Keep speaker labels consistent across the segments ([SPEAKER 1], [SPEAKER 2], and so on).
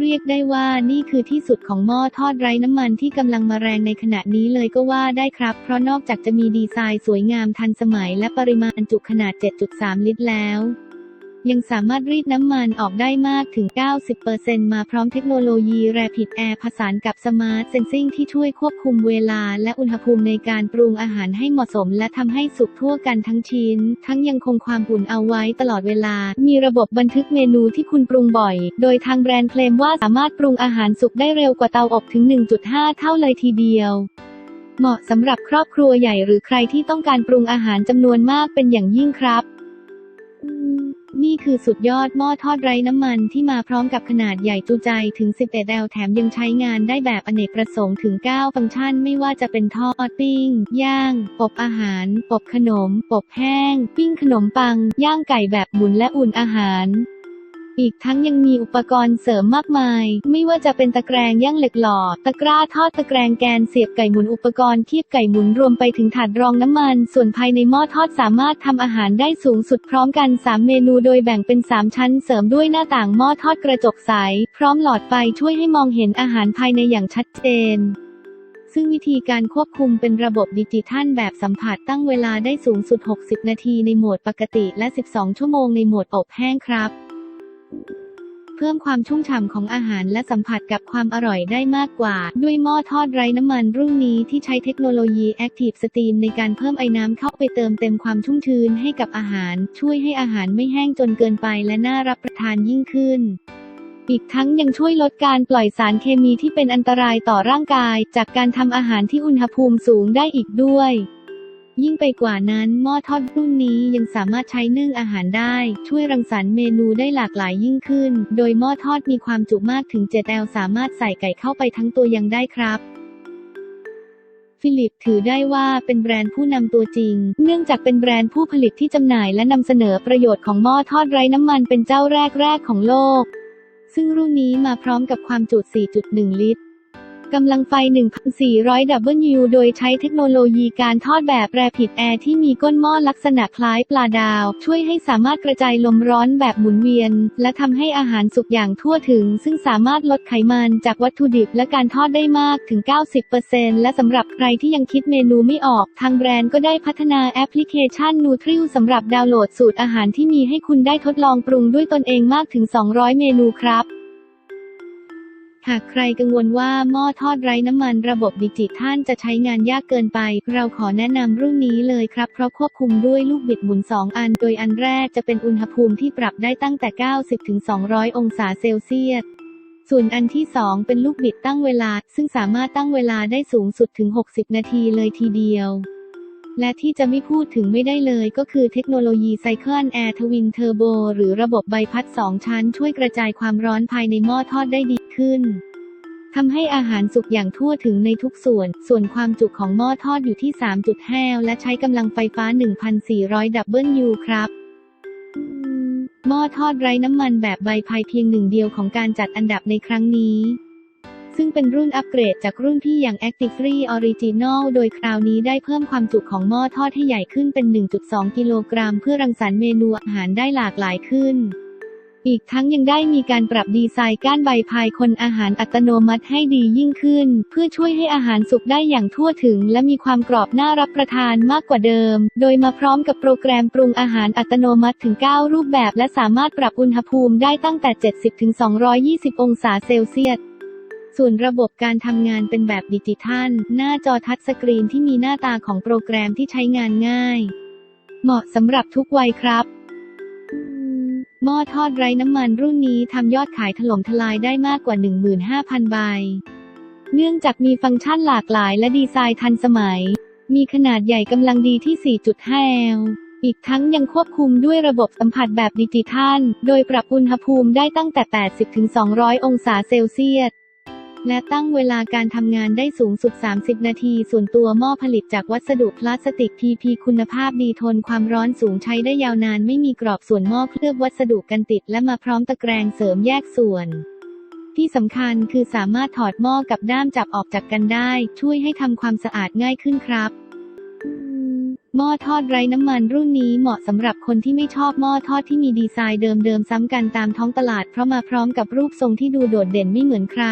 [SPEAKER 1] เรียกได้ว่านี่คือที่สุดของหม้อทอดไร้น้ำมันที่กำลังมาแรงในขณะนี้เลยก็ว่าได้ครับ เพราะนอกจากจะมีดีไซน์สวยงามทันสมัยและปริมาณจุขนาด 7.3 ลิตรแล้ว ยังสามารถรีดน้ำมันออกได้มากถึง 90%มาพร้อมเทคโนโลยี Rapid Air ผสานกับ Smart Sensing ที่ช่วยควบคุมเวลาและอุณหภูมิในการปรุงอาหารให้เหมาะสม และทำให้สุกทั่วกันทั้งชิ้น ทั้งยังคงความอุ่นเอาไว้ตลอดเวลา มีระบบบันทึกเมนูที่คุณปรุงบ่อย โดยทางแบรนด์เคลมว่าสามารถปรุงอาหารสุกได้เร็วกว่าเตาอบถึง 1.5 เท่าเลยทีเดียวเหมาะสำหรับครอบครัวใหญ่หรือใครที่ต้องการปรุงอาหารจำนวนมากเป็นอย่างยิ่งครับ นี่คือสุดยอดหม้อทอดไร้น้ำมันที่มาพร้อมกับขนาดใหญ่จุใจถึง 11 l แถมยังใช้งานได้แบบอเนกประสงค์ถึง 9 ฟังก์ชันไม่ว่าจะเป็นทอดปิ้ง ย่าง อบอาหาร อบขนม อบแห้ง ปิ้งขนมปัง ย่างไก่แบบหมุนและอุ่นอาหาร อีกทั้งยังมีอุปกรณ์เสริมมากมาย ไม่ว่าจะเป็นตะแกรงย่างเหล็กหล่อ ตะกร้าทอดตะแกรงแกนเสียบไก่หมุนอุปกรณ์เทียบไก่หมุนรวมไปถึงถาดรองน้ำมัน ส่วนภายในหม้อทอดสามารถทำอาหารได้สูงสุดพร้อมกัน 3 เมนูโดยแบ่งเป็น 3 ชั้นเสริมด้วยหน้าต่างหม้อทอดกระจกใส พร้อมหลอดไฟช่วยให้มองเห็นอาหารภายในอย่างชัดเจนซึ่งวิธีการควบคุมเป็นระบบดิจิทัลแบบสัมผัสตั้งเวลาได้สูงสุด 60 นาทีในโหมดปกติและ 12 ชั่วโมงในโหมดอบแห้งครับ เพิ่มความชุ่มฉ่ำของอาหารและสัมผัสกับความอร่อยได้มากกว่า ด้วยหม้อทอดไร้น้ำมันรุ่นนี้ที่ใช้เทคโนโลยี Active Steam ในการเพิ่มไอ้น้ำเข้าไปเติมเต็มความชุ่มชื้นให้กับอาหาร ช่วยให้อาหารไม่แห้งจนเกินไปและน่ารับประทานยิ่งขึ้นอีกทั้งยังช่วยลดการปล่อยสารเคมีที่เป็นอันตรายต่อร่างกาย จากการทำอาหารที่อุณหภูมิสูงได้อีกด้วย ยิ่งไปกว่านั้นหม้อทอดรุ่นนี้ยังสามารถใช้นึ่งอาหารได้ ช่วยรังสรรค์เมนูได้หลากหลายยิ่งขึ้น โดยหม้อทอดมีความจุมากถึง7 l สามารถใส่ไก่เข้าไปทั้งตัวยังได้ครับฟิลิปถือได้ว่าเป็นแบรนด์ผู้นำตัวจริง เนื่องจากเป็นแบรนด์ผู้ผลิตที่จำหน่ายและนำเสนอประโยชน์ของหม้อทอดไร้น้ำมันเป็นเจ้าแรกๆของโลก ซึ่งรุ่นนี้มาพร้อมกับความจุ 4.1 ลิตร กำลังไฟ 1,400 W โดยใช้เทคโนโลยีการทอดแบบ Rapid Air ที่มีก้นหม้อลักษณะคล้ายปลาดาว ช่วยให้สามารถกระจายลมร้อนแบบหมุนเวียน และทำให้อาหารสุกอย่างทั่วถึง ซึ่งสามารถลดไขมันจากวัตถุดิบและการทอดได้มากถึง 90%และสำหรับใครที่ยังคิดเมนูไม่ออก ทางแบรนด์ก็ได้พัฒนาแอปพลิเคชัน Nutriu สำหรับดาวน์โหลดสูตรอาหารที่มีให้คุณได้ทดลองปรุงด้วยตนเองมากถึง 200 เมนูครับ หากใครกังวลว่าหม้อทอดไร้น้ำมันระบบดิจิทัลจะใช้งานยากเกินไป เราขอแนะนำรุ่นนี้เลยครับ เพราะควบคุมด้วยลูกบิดหมุน 2 อัน โดยอันแรกจะเป็นอุณหภูมิที่ปรับได้ตั้งแต่ 90 ถึง 200 องศาเซลเซียส ส่วนอันที่ 2 เป็นลูกบิดตั้งเวลา ซึ่งสามารถตั้งเวลาได้สูงสุดถึง 60 นาทีเลยทีเดียวและที่จะไม่พูดถึงไม่ได้เลยก็คือเทคโนโลยี Cycle Air Twin Turbo หรือระบบใบพัด 2 ชั้นช่วยกระจายความร้อนภายในหม้อทอดได้ดี ขึ้นทำให้อาหารสุกอย่างทั่วถึงในทุกส่วน ส่วนความจุของหม้อทอดอยู่ที่ 3.5 และใช้กำลังไฟฟ้า 1,400 W ครับ หม้อทอดไร้น้ำมันแบบใบพายเพียงหนึ่งเดียวของการจัดอันดับในครั้งนี้ ซึ่งเป็นรุ่นอัปเกรดจากรุ่นพี่อย่าง Active Free Original โดยคราวนี้ได้เพิ่มความจุของหม้อทอดให้ใหญ่ขึ้นเป็น 1.2 กิโลกรัมเพื่อรังสรรค์เมนูอาหารได้หลากหลายขึ้น อีกทั้งยังได้มีการปรับดีไซน์ก้านใบพายคนอาหารอัตโนมัติให้ดียิ่งขึ้น เพื่อช่วยให้อาหารสุกได้อย่างทั่วถึง และมีความกรอบน่ารับประทานมากกว่าเดิม โดยมาพร้อมกับโปรแกรมปรุงอาหารอัตโนมัติถึง 9 รูปแบบ และสามารถปรับอุณหภูมิได้ตั้งแต่ 70-220 องศาเซลเซียสส่วนระบบการทำงานเป็นแบบดิจิทัล หน้าจอทัชสกรีนที่มีหน้าตาของโปรแกรมที่ใช้งานง่าย เหมาะสำหรับทุกวัยครับ หม้อทอดไร้น้ำมันรุ่นนี้ทำยอดขายถล่มทลายได้มากกว่า 15,000 ใบ เนื่องจากมีฟังก์ชันหลากหลายและดีไซน์ทันสมัย มีขนาดใหญ่กำลังดีที่ 4.5 L อีกทั้งยังควบคุมด้วยระบบสัมผัสแบบดิจิทัล โดยปรับอุณหภูมิได้ตั้งแต่ 80-200 องศาเซลเซียส และตั้งเวลาการทำงานได้สูงสุด 30 นาที ส่วนตัวหม้อผลิตจากวัสดุพลาสติก PP คุณภาพดีทนความร้อนสูงใช้ได้ยาวนาน ไม่มีกรอบส่วนหม้อเคลือบวัสดุกันติด และมาพร้อมตะแกรงเสริมแยกส่วนที่สำคัญคือสามารถถอดหม้อกับด้ามจับออกจากกันได้ ช่วยให้ทำความสะอาดง่ายขึ้นครับ หม้อทอดไร้น้ำมันรุ่นนี้เหมาะสำหรับคนที่ไม่ชอบหม้อทอดที่มีดีไซน์เดิมๆซ้ำกันตามท้องตลาดเพราะมาพร้อมกับรูปทรงที่ดูโดดเด่นไม่เหมือนใคร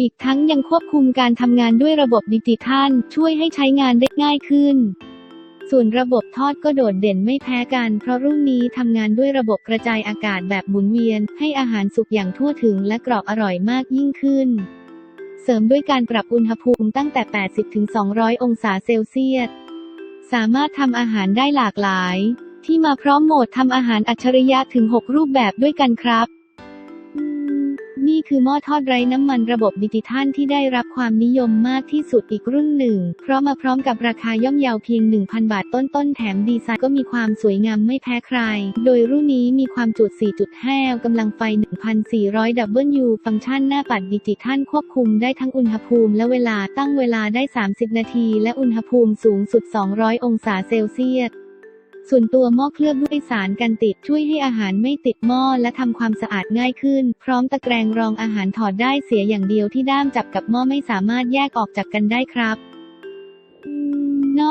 [SPEAKER 1] อีกทั้งยังควบคุมการทำงานด้วยระบบดิจิทัล ช่วยให้ใช้งานได้ง่ายขึ้น ส่วนระบบทอดก็โดดเด่นไม่แพ้กัน เพราะรุ่นนี้ทำงานด้วยระบบกระจายอากาศแบบหมุนเวียน ให้อาหารสุกอย่างทั่วถึงและกรอบอร่อยมากยิ่งขึ้น เสริมด้วยการปรับอุณหภูมิตั้งแต่ 80-200 องศาเซลเซียส สามารถทำอาหารได้หลากหลาย ที่มาพร้อมโหมดทำอาหารอัจฉริยะถึง 6 รูปแบบด้วยกันครับ คือหม้อทอดไร้น้ำมันระบบดิจิทัลที่ได้รับความนิยมมากที่สุดอีกรุ่นหนึ่ง เพราะมาพร้อมกับราคาย่อมเยาเพียง 1,000 บาทต้นๆ แถมดีไซน์ก็มีความสวยงามไม่แพ้ใคร โดยรุ่นนี้มีความจุ 4.5 กำลังไฟ 1,400 W ฟังก์ชันหน้าปัดดิจิทัลควบคุมได้ทั้งอุณหภูมิและเวลาตั้งเวลาได้ 30 นาที และอุณหภูมิสูงสุด 200 องศาเซลเซียส ส่วนตัวหม้อเคลือบด้วยสารกันติดช่วยให้อาหารไม่ติดหม้อและทำความสะอาดง่ายขึ้น พร้อมตะแกรงรองอาหารถอดได้เสียอย่างเดียวที่ด้ามจับกับหม้อไม่สามารถแยกออกจากกันได้ครับ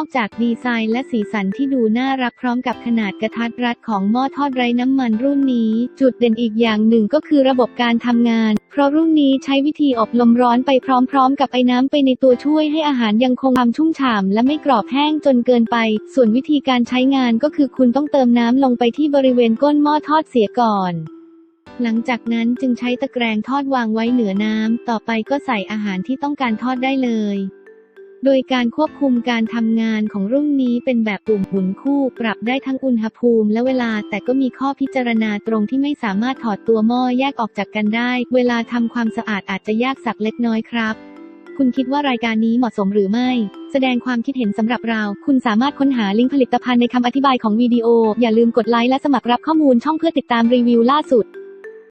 [SPEAKER 1] อกจากดีไซน์และสีสันที่ดูน่ารักพร้อมกับขนาดกระทัดรัดของหม้อทอดไร้น้ำมันรุ่นนี้ จุดเด่นอีกอย่างหนึ่งก็คือระบบการทำงาน เพราะรุ่นนี้ใช้วิธีอบลมร้อนไปพร้อม ๆ กับไอ้น้ำไปในตัวช่วยให้อาหารยังคงความชุ่มฉ่ำและไม่กรอบแห้งจนเกินไป ส่วนวิธีการใช้งานก็คือคุณต้องเติมน้ำลงไปที่บริเวณก้นหม้อทอดเสียก่อนหลังจากนั้นจึงใช้ตะแกรงทอดวางไว้เหนือน้ำ ต่อไปก็ใส่อาหารที่ต้องการทอดได้เลย โดยการควบคุมการทำงานของรุ่นนี้เป็นแบบปุ่มหมุนคู่ปรับได้ทั้งอุณหภูมิและเวลา แต่ก็มีข้อพิจารณาตรงที่ไม่สามารถถอดตัวหม้อแยกออกจากกันได้ เวลาทำความสะอาดอาจจะยากสักเล็กน้อยครับ คุณคิดว่ารายการนี้เหมาะสมหรือไม่ แสดงความคิดเห็นสำหรับเรา คุณสามารถค้นหาลิงก์ผลิตภัณฑ์ในคำอธิบายของวิดีโอ อย่าลืมกดไลค์และสมัครรับข้อมูลช่องเพื่อติดตามรีวิวล่าสุด